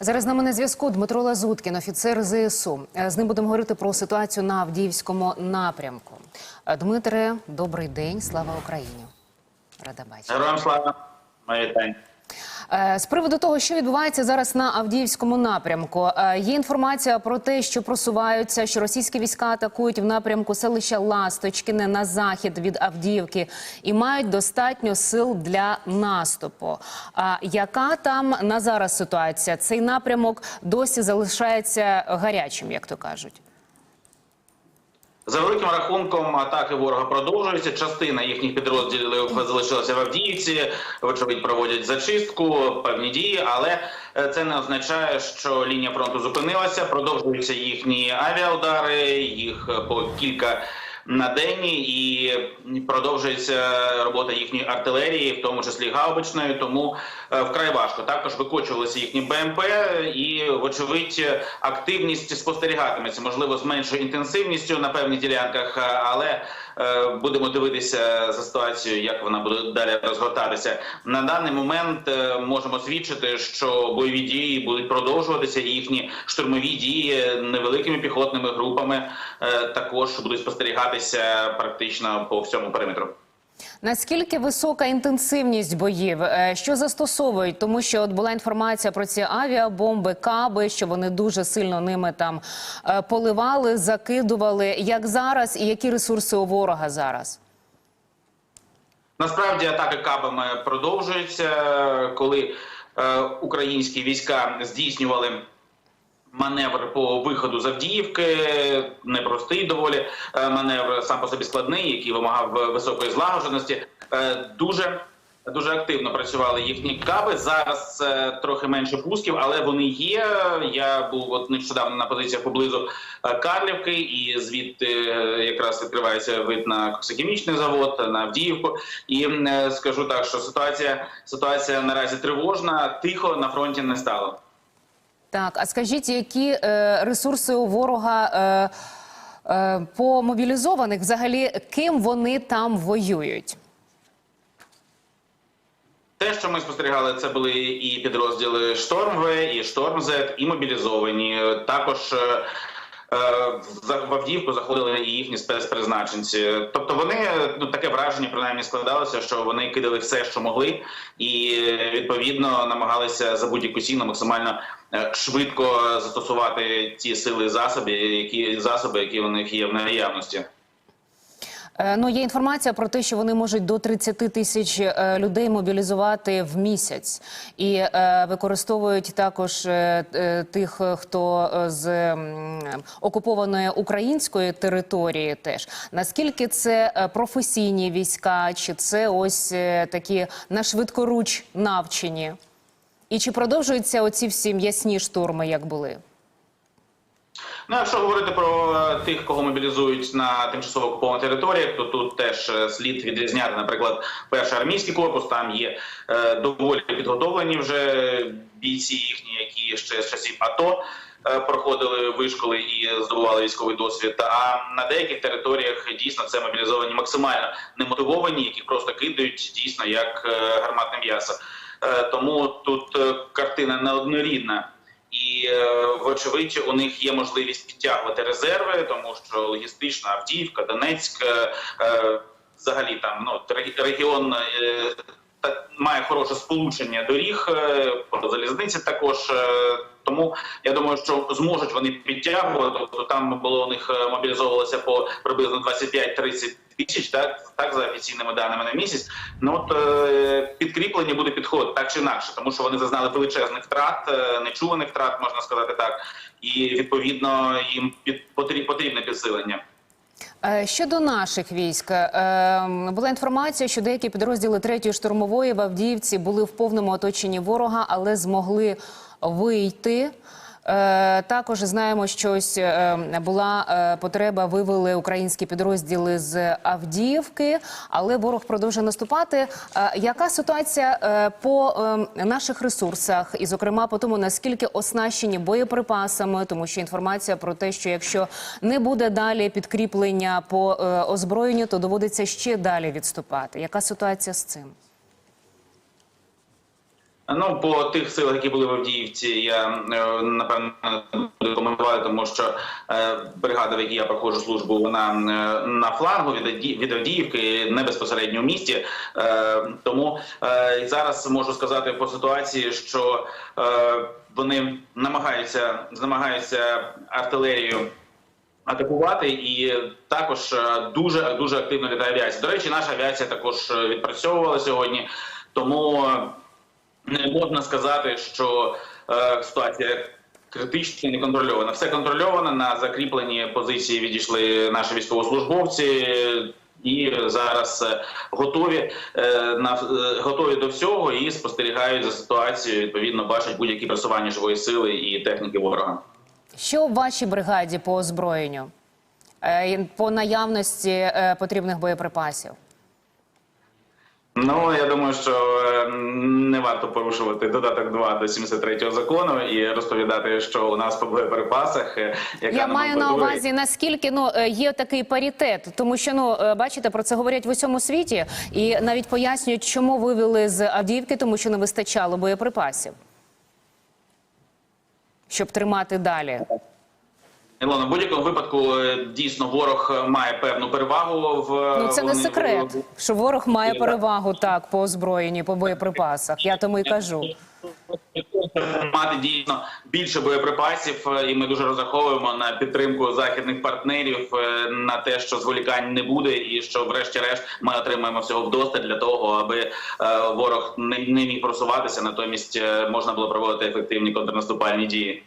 Зараз з нами на зв'язку Дмитро Лазуткін, офіцер ЗСУ. Е, З ним будемо говорити про ситуацію на Авдіївському напрямку. Е, Дмитре, добрий день, слава Україні. Рада бачити. Героям слава, моє вітання. Е, З приводу того, що відбувається зараз на Авдіївському напрямку, е, є інформація про те, що просуваються, що російські війська атакують в напрямку селища Ласточкине на захід від Авдіївки і мають достатньо сил для наступу. А яка там на зараз ситуація? Цей напрямок досі залишається гарячим, як то кажуть. За великим рахунком атаки ворога продовжуються. Частина їхніх підрозділів залишилася в Авдіївці. Вочевидь проводять зачистку, певні дії, але е, це не означає, що лінія фронту зупинилася. Продовжуються їхні авіаудари, їх е, по кілька на день, і продовжується робота їхньої артилерії, в тому числі гаубичної. Тому е, вкрай важко. Також викочувалися їхні БМП, і вочевидь активність спостерігатиметься, можливо, з меншою інтенсивністю на певних ділянках, е, але будемо дивитися за ситуацією, як вона буде далі розгортатися. На даний момент е, можемо свідчити, що бойові дії будуть продовжуватися. Їхні штурмові дії невеликими піхотними групами е, також будуть спостерігатися практично по всьому периметру. Наскільки висока інтенсивність боїв? Е, Що застосовують? Тому що от була інформація про ці авіабомби, каби, що вони дуже сильно ними там е, поливали, закидували. Як зараз і які ресурси у ворога зараз? Насправді атаки кабами продовжуються, коли е, українські війська здійснювали. Маневр по виходу з Авдіївки непростий доволі е, маневр, сам по собі складний, який вимагав високої злагодженості. Е, Дуже дуже активно працювали їхні каби. Зараз е, трохи менше пусків, але вони є. Я був от нещодавно на позиціях поблизу Карлівки, і звідти якраз відкривається вид на коксохімічний завод, на Авдіївку. І скажу так, що ситуація ситуація наразі тривожна, тихо на фронті не стало. Так, а скажіть, які е, ресурси у ворога е, е, по мобілізованих? Взагалі, ким вони там воюють? Те, що ми спостерігали, це були і підрозділи Шторм В, і Шторм З, і мобілізовані. Також е, в Авдіївку заходили і їхні спецпризначенці. Тобто вони ну таке враження принаймні складалося, що вони кидали все, що могли, і е, відповідно намагалися за будь-яку ціну максимально е, швидко застосувати ті сили засоби, які засоби, які у них є в наявності. Е, Ну, є інформація про те, що вони можуть до 30 тисяч е, людей мобілізувати в місяць, і е, використовують також е, е, тих, е, хто е, з м, окупованої української території. Теж наскільки це е, професійні війська, чи це ось е, такі на швидкоруч навчені? І чи продовжуються оці всі м'ясні штурми, як були? Ну, якщо говорити про е, тих, кого мобілізують на тимчасово окупованих територіях, то тут теж е, слід відрізняти, наприклад, перший армійський корпус. Там є е, доволі підготовлені вже бійці їхні, які ще з часів АТО проходили вишколи і здобували військовий досвід. А на деяких територіях дійсно це мобілізовані максимально немотивовані, яких просто кидають дійсно як гарматне м'ясо. Тому тут картина неоднорідна. Е, вочевидь у них є можливість підтягувати резерви, тому що логістична Авдіївка, Донецьк, е, е, взагалі там ну регіон має хороше сполучення доріг е, залізниці. Також е, тому я думаю, що зможуть вони підтягувати. Тобто там було у них е, мобілізовувалося по приблизно 25-30 тисяч, так так за офіційними даними на місяць. Ну от е, підкріплення буде підход так чи інакше, тому що вони зазнали величезних втрат, е, нечуваних втрат, можна сказати так, і відповідно їм потрібне підсилення. Е, Щодо наших військ, е, була інформація, що деякі підрозділи третьої штурмової в Авдіївці були в повному оточенні ворога, але змогли вийти. Е, Також знаємо, що ось е, була е, потреба, вивели українські підрозділи з Авдіївки, але ворог продовжує наступати. Яка ситуація по наших ресурсах, і, зокрема, по тому наскільки оснащені боєприпасами, тому що інформація про те, що якщо не буде далі підкріплення по озброєнню, то доводиться ще далі відступати. Яка ситуація з цим? Ну, по тих силах, які були в Авдіївці, я е, напевно буду коментувати, тому що е, бригада, в якій я проходжу службу, вона е, на флангу від Авді- від Авдіївки, не безпосередньо в місті. Тому зараз можу сказати по ситуації, що вони намагаються намагаються артилерію атакувати, і також дуже дуже активно літає авіація. До речі, наша авіація також відпрацьовувала сьогодні, тому не можна сказати, що е, ситуація критична і не контрольована. Все контрольовано на закріплені позиції. Відійшли наші військовослужбовці. І зараз е, готові е, на готові до всього і спостерігають за ситуацією. Відповідно, бачать будь-які просування живої сили і техніки ворога. Що в вашій бригаді по озброєнню? По наявності потрібних боєприпасів? Ну я думаю, що е, не варто порушувати додаток 2 до 73 закону і розповідати, що у нас по боєприпасах. е, яка Я маю на увазі наскільки ну е, є такий паритет, тому що ну е, бачите, про це говорять в усьому світі, і навіть пояснюють, чому вивели з Авдіївки, тому що не вистачало боєприпасів, щоб тримати далі. Ілона, в будь-якому випадку е, дійсно ворог е, має певну перевагу в Ну це не вони- секрет, що ворог має перевагу так по озброєнні, по боєприпасах. Я тому і кажу. мати дійсно більше боєприпасів, е, і ми дуже розраховуємо на підтримку західних партнерів е, на те, що зволікань не буде, і що, врешті-решт, ми отримаємо всього вдосталь для того, аби е, ворог не, міг просуватися. Натомість е, можна було проводити ефективні контрнаступальні дії.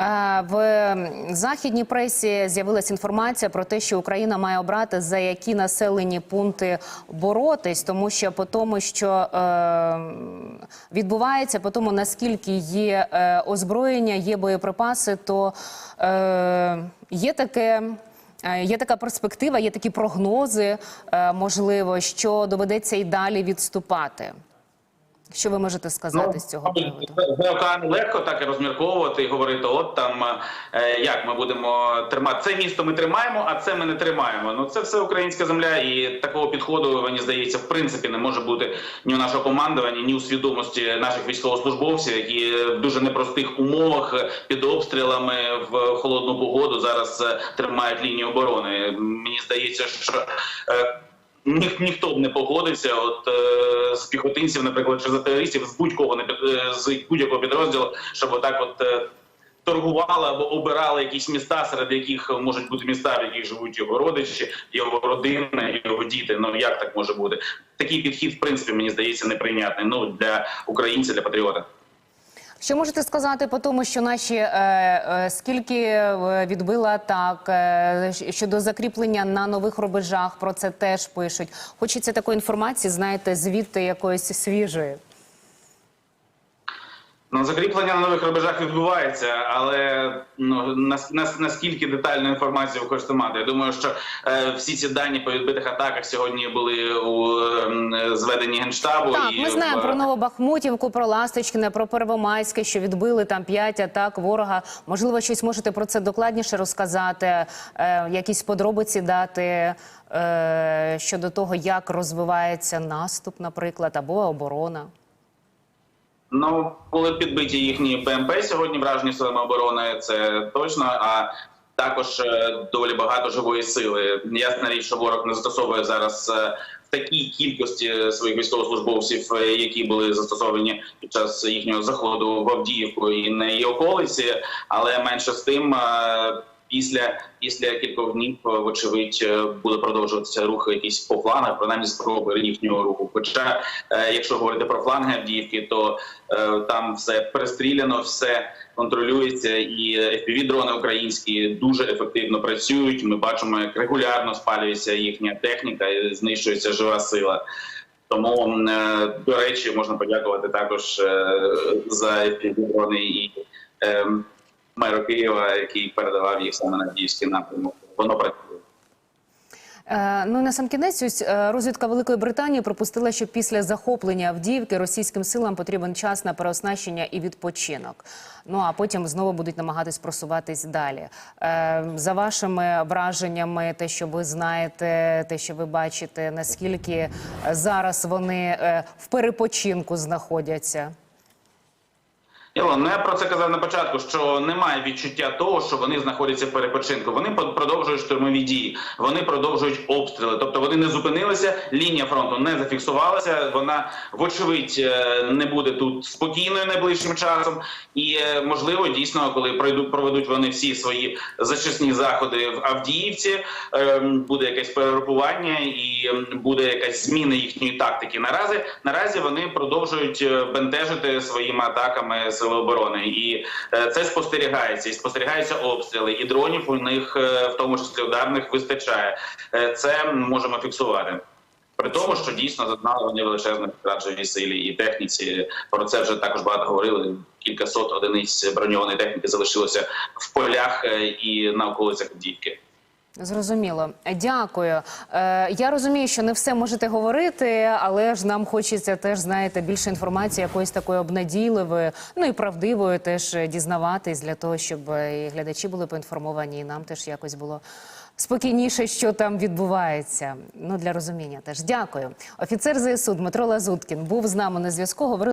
Е, В західній пресі з'явилася інформація про те, що Україна має обрати за які населені пункти боротись, тому що по тому, що е, відбувається, по тому наскільки є е, озброєння, є боєприпаси, то є таке. Є така перспектива, є такі прогнози, можливо, що доведеться і далі відступати. Що ви можете сказати з цього приводу? з океану легко так і розмірковувати і говорити: от там е, як ми будемо тримати це місто. Ми тримаємо, а це ми не тримаємо. Ну це все українська земля, і такого підходу мені здається, в принципі, не може бути ні у нашого командування, ні у свідомості наших військовослужбовців, які в дуже непростих умовах е, під обстрілами в холодну погоду зараз е, тримають лінію оборони. Мені здається, що. Ніх, ніхто б не погодився, от е, з піхотинців, наприклад, чи за терористів, з будь-кого не е, з будь-якого підрозділу, щоб отак от е, торгували або обирали якісь міста, серед яких можуть бути міста, в яких живуть його родичі, його родина, його діти. Ну як так може бути? Такий підхід, в принципі, мені здається, неприйнятний. Ну для українця, для патріота. Що можете сказати по тому, що наші е, е, скільки відбила так е, щодо закріплення на нових рубежах? Про це теж пишуть. Хочеться такої інформації, знаєте, звідти якоїсь свіжої. Ну, закріплення на нових рубежах відбувається, але ну нас, нас, наскільки детальну інформацію ви хочете мати? Я думаю, що е, всі ці дані по відбитих атаках сьогодні були у е, зведенні генштабу. Так, і ми знаємо в- про Новобахмутівку, про Ласточкине, про Первомайське, що відбили там п'ять атак ворога. Можливо, щось можете про це докладніше розказати, е, якісь подробиці дати е, щодо того, як розвивається наступ, наприклад, або оборона. Ну, були підбиті їхні ПМП сьогодні, вражені силами оборони, це точно. А також е, доволі багато живої сили. Ясна річ, що ворог не застосовує зараз е, в такій кількості своїх військовослужбовців, е, які були застосовані під час їхнього заходу в Авдіївку і на її околиці, але менше з тим. Після після кількох днів, е, вочевидь, е, буде продовжуватися рух якісь по флангах, принаймні спроби їхнього руху. Хоча, е, якщо говорити про фланги Авдіївки, то там все перестріляно, все контролюється, і fpv дрони українські дуже ефективно працюють. Ми бачимо, як регулярно спалюється їхня техніка, і знищується жива сила. Тому, до речі, можна подякувати також за дрони і е, меру Києва, який передавав їх саме на Авдіївський напрямок. Воно працює. Е, Ну на сам кінець ось е, розвідка Великої Британії пропустила, що після захоплення Авдіївки російським силам потрібен час на переоснащення і відпочинок. Ну а потім знову будуть намагатись просуватись далі. Е, За вашими враженнями, те, що ви знаєте, те, що ви бачите, наскільки е, зараз вони е, в перепочинку знаходяться? Ілон, ну я про це казав на початку, що немає відчуття того, що вони знаходяться в перепочинку. Вони продовжують штурмові дії, вони продовжують обстріли. Тобто вони не зупинилися, лінія фронту не зафіксувалася. Вона, вочевидь, е, не буде тут спокійною найближчим часом. І е, можливо, дійсно, коли пройдуть проведуть вони всі свої зачисні заходи в Авдіївці, е, буде якесь перегрупування і ем, буде якась зміна їхньої тактики. Наразі наразі вони продовжують е, бентежити своїми атаками сили оборони, і е, це спостерігається. І спостерігаються обстріли, і дронів у них, е, в тому числі ударних, вистачає. Е, Це можемо фіксувати. При тому, що дійсно зазнали вони величезних втрат силі і техніці. Про це вже також багато говорили. Кілька сот одиниць броньованої техніки залишилося в полях і на околицях Авдіївки. Зрозуміло, дякую. Е, я розумію, що не все можете говорити, але ж нам хочеться теж знаєте більше інформації, якоїсь такої обнадійливої, ну і правдивої теж дізнаватись для того, щоб е, і глядачі були поінформовані, і нам теж якось було спокійніше, що там відбувається. Ну для розуміння теж дякую. Офіцер ЗСУ Дмитро Лазуткін був з нами на зв'язку. Говорив